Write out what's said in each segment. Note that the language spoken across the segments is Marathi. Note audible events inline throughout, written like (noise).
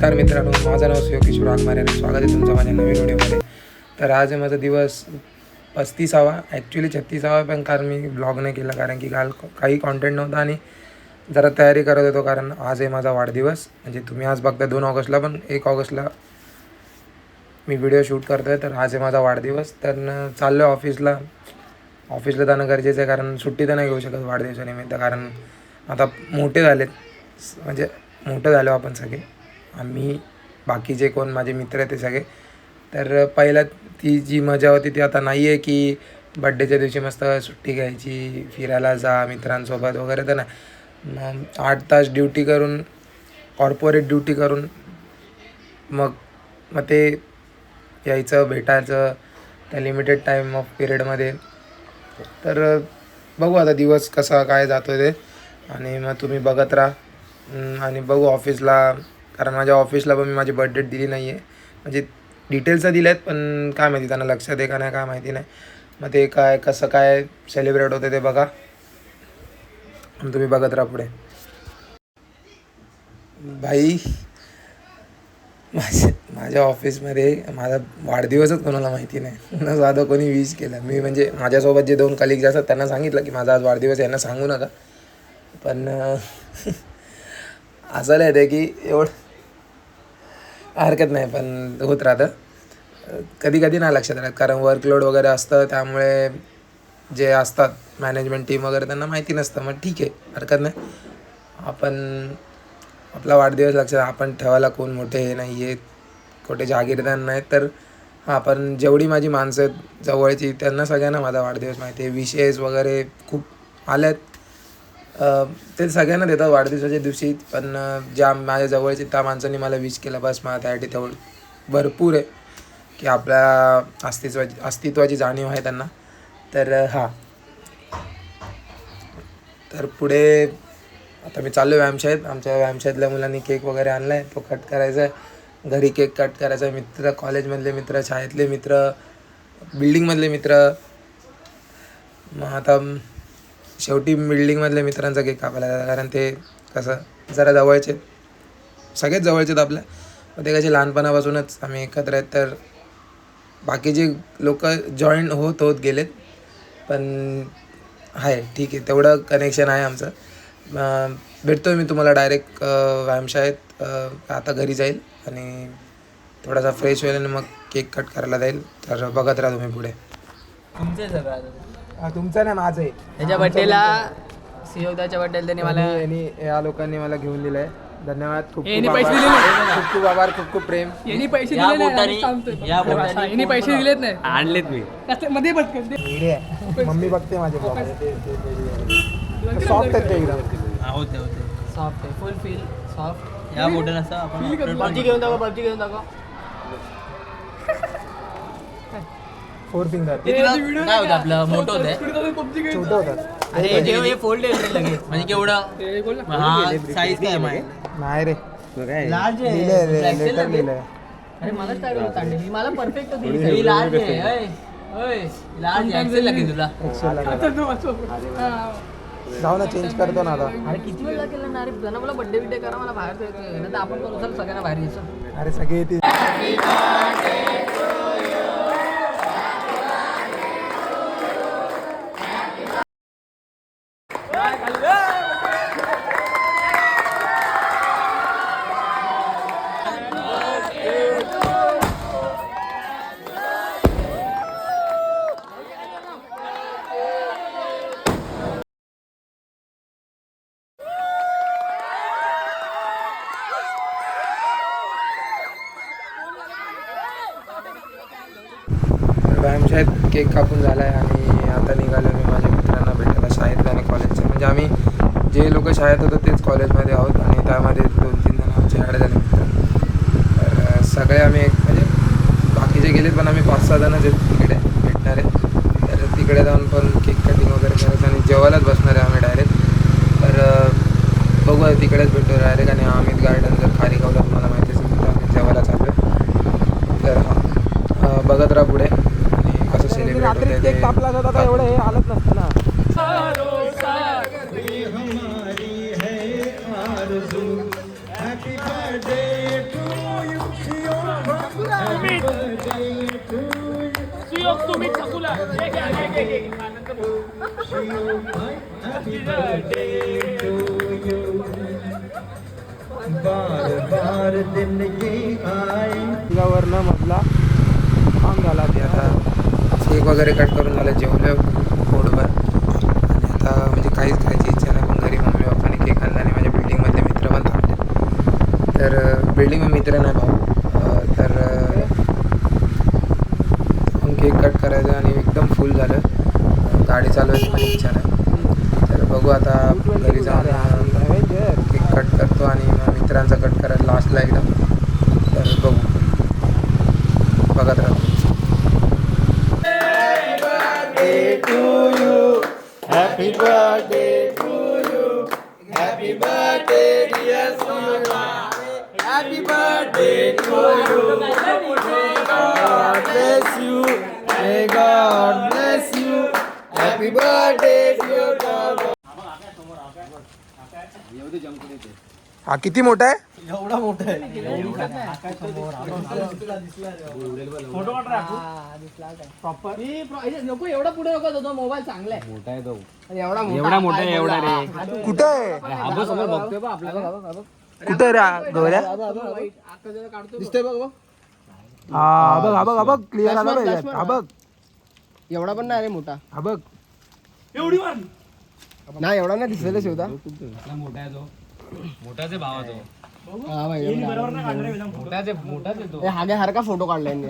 नमस्कार मित्रांनो माझं नाव सुयोग किशोर वाघमारे आणि स्वागत आहे तुमचं माझ्या नवीन व्हिडिओमध्ये. तर आज माझा दिवस पस्तीसावा ॲक्च्युली छत्तीसावा पण कारण मी ब्लॉग नाही केला कारण की काल काही कॉन्टेंट नव्हता आणि जरा तयारी करत होतो कारण आज आहे माझा वाढदिवस. म्हणजे तुम्ही आज बघता दोन ऑगस्टला पण एक ऑगस्टला मी व्हिडिओ शूट करतो आहे तर आज आहे माझा वाढदिवस. तर चाललो आहे ऑफिसला ऑफिसला जाणं गरजेचं आहे कारण सुट्टी तर नाही घेऊ शकत वाढदिवसानिमित्त कारण आता मोठे झालेत. म्हणजे मोठं झालो आपण सगळे. आम्ही बाकीचे कोण माझे मित्र आहेत ते सगळे. तर पहिला ती जी मजा होती ती आता नाही आहे की बड्डेच्या दिवशी मस्त सुट्टी घ्यायची फिरायला जा मित्रांसोबत वगैरे तर नाही. मग आठ तास ड्युटी करून कॉर्पोरेट ड्युटी करून मग मग ते यायचं भेटायचं त्या लिमिटेड टाईम ऑफ पिरियडमध्ये तर बघू आता दिवस कसा काय जातो ते. आणि मग तुम्ही बघत राहा. आणि बघू ऑफिसला कारण माझ्या ऑफिसला पण मी माझी बर्थडेट दिली नाही आहे म्हणजे डिटेल्स दिले आहेत पण काय माहिती त्यांना लक्षात आहे का नाही काय माहिती नाही. मग ते काय कसं काय सेलिब्रेट होते ते बघा. तुम्ही बघत राहा पुढे. भाई माझ्या माझ्या ऑफिसमध्ये माझा वाढदिवसच कोणाला माहिती नाही. न साधं कोणी विश केलं. मी म्हणजे माझ्यासोबत जे दोन कलिग्ज असतात त्यांना सांगितलं की माझा आज वाढदिवस आहे, यांना सांगू नका. पण (laughs) असं नाही ते की एवढं हरकत नाही पण होत राहतं. कधी कधी नाही लक्षात राहत कारण वर्कलोड वगैरे असतं त्यामुळे जे असतात मॅनेजमेंट टीम वगैरे त्यांना माहिती नसतं. मग ठीक आहे हरकत नाही. आपण आपला वाढदिवस लक्षात आपण ठेवायला कोण मोठे हे नाही आहेत कुठे जागीरदार नाहीत तर हां पण जेवढी माझी माणसं आहेत जवळची त्यांना सगळ्यांना माझा वाढदिवस माहिती आहे. विशेष वगैरे खूप आल्यात आहेत ते सगळ्यांना देतात वाढदिवसाच्या दिवशी पण ज्या माझ्या जवळचे त्या माणसांनी मला विश केलं बस मला त्यासाठी तेवढं. भरपूर आहे की आपल्या अस्तित्वाची अस्तित्वाची जाणीव आहे त्यांना. तर हां. तर पुढे आता मी चाललो व्यायामशाळेत आमच्या व्यायामशाळेतल्या मुलांनी केक वगैरे आणला आहे तो कट करायचा आहे. घरी केक कट करायचा आहे. मित्र कॉलेजमधले मित्र शाळेतले मित्र बिल्डिंगमधले मित्र. मग आता शेवटी बिल्डिंगमधल्या मित्रांचा केक कापायला जायचा कारण ते कसं जरा जवळचे सगळेच जवळचे आहेत आपल्या. मग ते कसे लहानपणापासूनच आम्ही एकत्र आहेत तर बाकीचे लोक जॉईन होत होत गेलेत पण आहे ठीक आहे तेवढं कनेक्शन आहे आमचं. भेटतो मी तुम्हाला डायरेक्ट व्यायामशाळेत आता घरी जाईल आणि थोडासा फ्रेश होईल आणि मग केक कट करायला जाईल. तर बघत राहा तुम्ही पुढे. तुमचे सगळं तुमचं नाही माझं आहे. त्याच्या बड्डेला सियोगदाच्या बड्डेला त्यांनी मला यांनी या लोकांनी मला घेऊन दिलंय. धन्यवाद. खूप यांनी खूप पैसे आभार. दिले खूप खूप आभार खूप खूप प्रेम. यांनी पैसे या दिले नाही बोटाने- आणि सांगतोय. या हा, बोटाने यांनी पैसे दिलेत नाही. आणलेत मी. मध्ये पटकन दे. वेडी आहे. मम्मी बघते माझे सॉफ्ट आहेत ते एकदम. होते होते. सॉफ्ट आहे. फुल फील सॉफ्ट या बोटन असं आपण पबजी घेऊन दाखव पबजी घेऊन दाखव. फोर फिंगर ते तुला काय होतं आपलं? मोठं होतं छोटे होतात अरे हे हे फोल्ड लगेच. म्हणजे केवढं? हा साईज काय माहिती? नाही रे. लार्ज लिहिलंय लेटर लिहिलंय. अरे मला मला परफेक्ट होती. ही लार्ज आहे. ओय. ओय, लार्ज आहे Excel लागेल. तुला जाऊ ना चेंज करतो ना आता. अरे किती वेळ लागेल ना? अरे मला बड्डे बिड्डे करा मला बाहेर जायचं आपण सगळ्यांना बाहेर यायचं अरे सगळे येतील. व्यायामशाळेत केक कापून झाला आहे आणि आता निघालो मी माझ्या मित्रांना भेटायला शाळेत आणि कॉलेजचे म्हणजे आम्ही जे लोक शाळेत होतो तेच कॉलेजमध्ये आहोत आणि त्यामध्ये दोन तीन जण आमचे ॲड झाले मित्र सगळे आम्ही एक म्हणजे बाकीचे गेलेत पण आम्ही पाच सहा जणच आहेत तिकडे भेटणारे तर तिकडे जाऊन पण केक कटिंग वगैरे करायचं आणि जेवायलाच बसणार आहे आम्ही डायरेक्ट तर बघू तिकडेच भेटतो डायरेक्ट आणि अमित गार्डन जर खारीगावला वरनं मधला काम झाला ते आता. केक वगैरे कट करून झालं जेवलं पोटभर. आणि आता म्हणजे काहीच खायची इच्छा नाही पण घरी मम्मी पप्पाने केक आणला आणि माझ्या बिल्डिंगमधले मित्र पण थांबले. तर बिल्डिंग मित्र नाही भाऊ. तर केक कट करायचं आणि एकदम फुल झालं. गाडी चालवायची पण इच्छा नाही. तर बघू आता घरी जाऊन केक कट करतो आणि मग मित्रांचा कट करायला लास्टला एकदम तर बघू. बघत राहतो हा किती मोठा आहे? एवढा मोठा आहे. नको एवढा पुढे नको तो मोबाईल चांगला आहे. मोठा आहे तो. एवढा एवढा मोठा आहे एवढा रे. कुठे आहे? आबो समोर बघतोय बा आपल्याला. कुठे रे हा गौऱ्या दिसतोय बघ बघ. हा बघ हा बघ हा बघ. क्लिअर आला पाहिजे हा बघ. एवढा पण नाही रे मोठा. हा बघ. नाही एवढा नाही दिसलेला शिवता मोठा आहे तो. मोठाच आहे भावा तो. हा भाई, एवढा. मोठाच आहे मोठाच आहे तो. ए, हागे सारखा फोटो काढलाय मग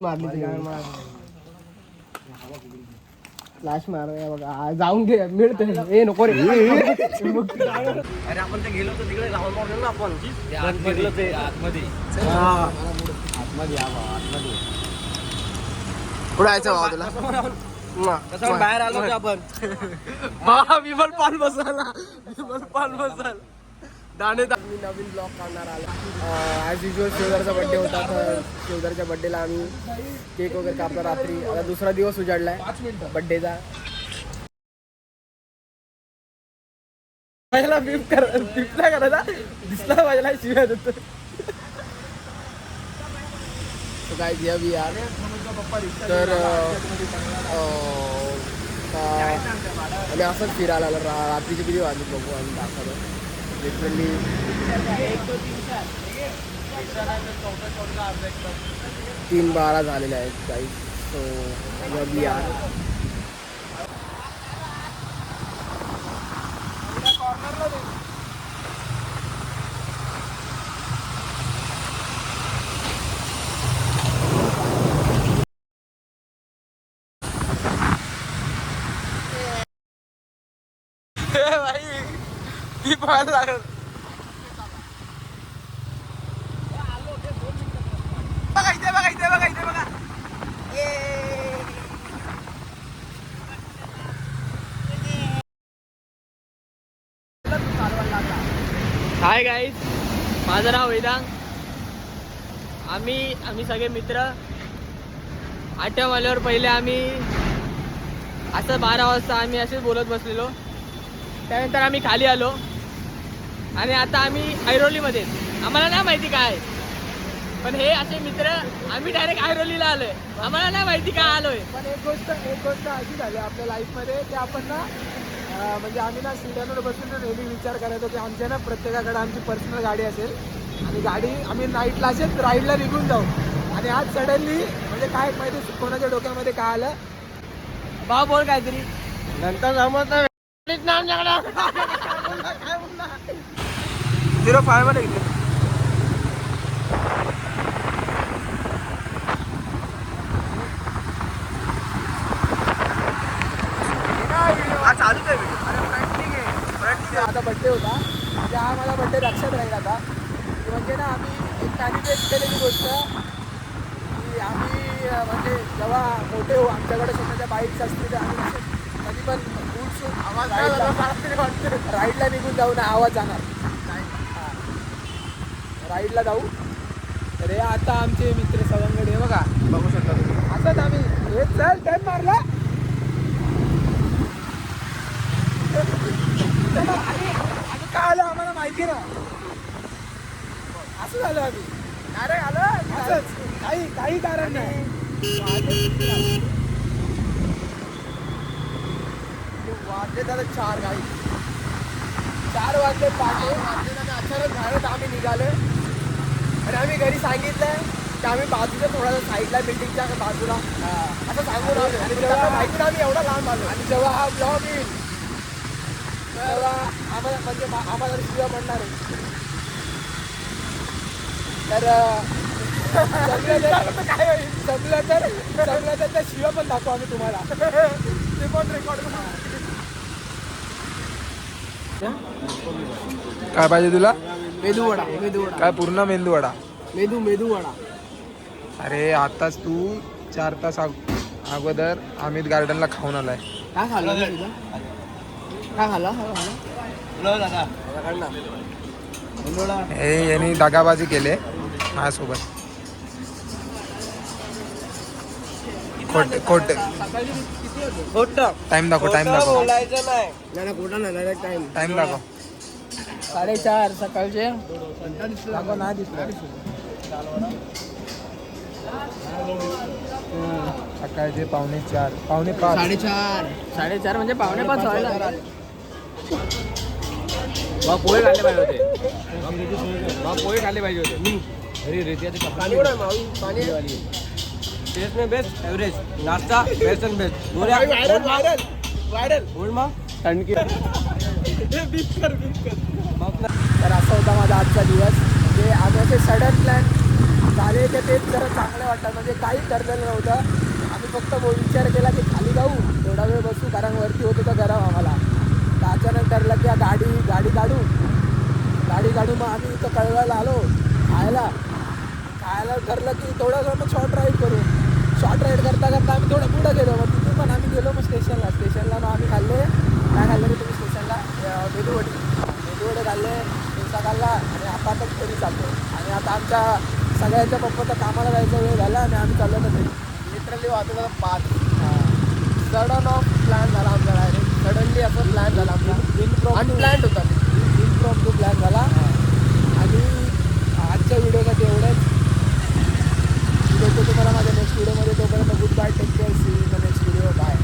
मारली ती. काय मार बघा. जाऊन घे मिळते ए नको रे. अरे आपण ते गेलो होतो तिकडे राहुल ना आपण. ते आतमध्ये आतमध्ये. आतमध्ये. कुठं तुला? तसं बाहेर आलो होतो आपण? (laughs) हा विमल पान विमल पान बसायला दाणे मी नवीन ब्लॉग काढणार आला. ॲज युजल शिवदारचा बड्डे होता तर शिवदारच्या बड्डेला आम्ही केक वगैरे कापला रात्री. आता दुसरा दिवस उजाडलाय. बड्डेचा पहिला बिप कर बिप नाही करायचा. दिसला माझ्याला शिव्या देतो तो काय दिया बी यार तर अं, uh, uh, असंच फिरायला आलं. रा रात्रीचे किती वाजले बघू आम्ही दाखवलं लिटरली तीन बारा झालेले आहेत काही सो बी यार ती बघा इथे बघा इथे बघा इथे बघा हाय गाईज माझं नाव वेदांग आम्ही आम्ही सगळे मित्र. आठव्या माल्यावर पहिले आम्ही असं बारा वाजता आम्ही असेच बोलत बसलेलो. त्यानंतर आम्ही खाली आलो. आणि आता आम्ही ऐरोलीमध्ये आम्हाला नाही माहिती काय. पण हे असे मित्र आम्ही डायरेक्ट ऐरोलीला आलोय. आम्हाला नाही माहिती काय आलोय. पण एक गोष्ट एक गोष्ट अशी झाली आपल्या लाईफमध्ये की आपण ना म्हणजे आम्ही ना सीटांवर बसून ना नेहमी विचार करायचो की आमच्या ना प्रत्येकाकडे आमची पर्सनल गाडी असेल. आणि गाडी आम्ही नाईटला असेल राईडला निघून जाऊ. आणि आज सडनली म्हणजे काय माहिती कोणाच्या डोक्यामध्ये काय आलं? भाव बोल काहीतरी. नंतर जमत नाही झिरो फायमध्ये घेतलं हा चालूच आहे video. आता बड्डे होता. त्या मला बड्डे लक्षात राहील आता. की म्हणजे ना आम्ही एक मॅनिफेस्ट केलेली गोष्ट की आम्ही म्हणजे जेव्हा मोठे होऊ आमच्याकडे स्वतःच्या बाईक्स असतील तर आम्ही असे कधी पण राईडला राईडला निघून जाऊ ना आवाज जाणार. राईडला जाऊ. तर हे आता आमचे मित्र सवंगड बघा. बघू शकता तुम्ही. असंच आम्ही हे चल टाइम मारला. आणि काय आलं आम्हाला माहिती ना असं झालं आम्ही. अरे आलं? असंच. काही काही कारण नाही. वाजले त्याला चार गाई चार वाजले पहाटे वाजले आणि अचानक झालं तर आम्ही निघाले. आणि आम्ही घरी सांगितलंय की आम्ही बाजूला थोडासा साईडला बिल्डिंगच्या बाजूला. असं सांगून आलो. आणि तेव्हा माहिती आम्ही एवढा लांब आलो. आणि जेव्हा हा ब्लॉग येईल तेव्हा आम्हाला म्हणजे आम्हाला पडणार आहे. तर (laughs) काय होईल? जमलं तर जमलं तर त्या शिव्या पण दाखवू आम्ही तुम्हाला. ते पण रेकॉर्ड काय पाहिजे तुला? मेदू वडा मेदू वडा काय पूर्ण मेंदू वडा मेदू मेदू वडा अरे आताच तू चार तास अग- अगोदर अमित गार्डनला खाऊन आलाय. काय खाल्लं तू? काय खाल्ला? हे यांनी दगाबाजी केले माझ्यासोबत. खोट खोट टाइम दाखव टाइम दाखव. बोलायचं नाही. नाही कोटा नाही डायरेक्ट टाइम टाइम दाखव. साडेचार सकाळचे. दाखव नाही दिसलं. सकाळचे पावणे चार. पावणे पाच. साडेचार. साडेचार म्हणजे पावणे पाच व्हायला. बा पोहे खाल्ले पाहिजे होते. बा पोहे खाल्ले पाहिजे होते. अरे रेती पाणी? टेस्ट में बेस्ट एवरेज नाश्ता best and best viral viral viral बोल मग थंडकी तर असा होता माझा आजचा दिवस. म्हणजे आम्ही असे सडन प्लॅन झाले ते तेच जरा चांगले वाटतात. म्हणजे काही ठरलेलं नव्हतं. आम्ही फक्त विचार केला की खाली जाऊ. थोडा वेळ बसू कारण वरती होत होतं गरम आम्हाला. तर अचानक ठरलं की गाडी गाडी काढू. गाडी काढू मग आम्ही इथं कळवायला आलो. खायला. आयला ठरलं की थोडं मग शॉर्ट राईड करू. शॉर्ट राईड करता करता आम्ही थोडं पुढं गेलो. मग तिथे पण आम्ही गेलो मग स्टेशनला स्टेशनला मग आम्ही खाल्ले. काय खाल्ले की तुम्ही स्टेशनला मेदूवडे. मेदूवडे खाल्ले डोसा खाल्ला आणि आता तर घरी चालतो आणि आता आमच्या सगळ्यांच्या पप्पाचा कामाला जायचा वेळ झाला आणि आम्ही चाललो तर लिटरली वाहतो झाला पाच सडन ऑफ प्लॅन झाला आमचा डायरेक्ट सडनली असं प्लॅन झाला आमचा. इनप्रॉम प्लॅन होता. इनप्रॉम टू प्लॅन झाला आणि आजच्या व्हिडिओसाठी एवढंच. भेटतो तुम्हाला माझ्या नेक्स्ट व्हिडिओमध्ये तोपर्यंत good bye take care see the next video bye